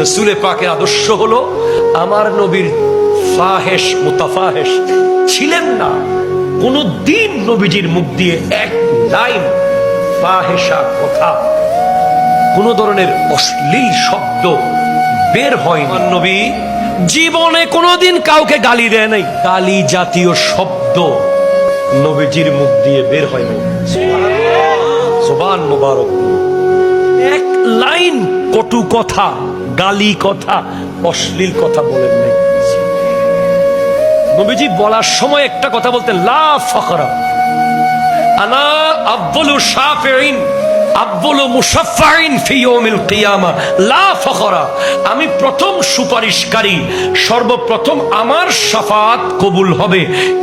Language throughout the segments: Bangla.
রসুলে পাকের আদর্শ হলো, আমার নবীর ফাহেশ, মুতাফাহেশ ছিলেন না। কোন দিন নবীজির মুখ দিয়ে এক লাইন ফাহেসা কথা, কোন ধরনের অশ্লীল শব্দ বের হয় নবী জীবনে কোনোদিন কাউকে গালি দেয় নাই। গালি জাতীয় শব্দ নবীজির মুখ দিয়ে বের হয় নাই সোবান মোবারক। এক লাইন কটু কথা গালি কথা, অশ্লীল কথা বলেন নাই। নবীজি বলার সময় একটা কথা বলতেন, লা ফখরা। আনা আব্বুলু শাফিঈন, আব্বুলু মুশাফফাইন ফি ইয়াউমিল কিয়ামা। লা ফখরা, আমি প্রথম সুপারিশকারী, সর্বপ্রথম আমার শাফাত কবুল হবে,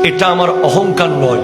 এটা আমার অহংকার নয়।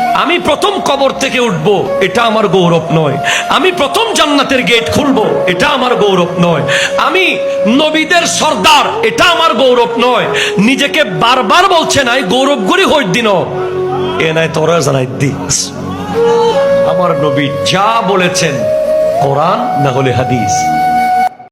আমি প্রথম কবর থেকে উঠব, এটা আমার গৌরব নয়। আমি প্রথম জান্নাতের গেট খুলব, এটা আমার গৌরব নয়। আমি নবীদের সর্দার, এটা আমার গৌরব নয়। নিজেকে বারবার বলছে নাই, গৌরব করি হই দিন। এ নাই তোরা জানাই দিস। আমার নবী যা বলেছেন, কোরআন না হলে হাদিস।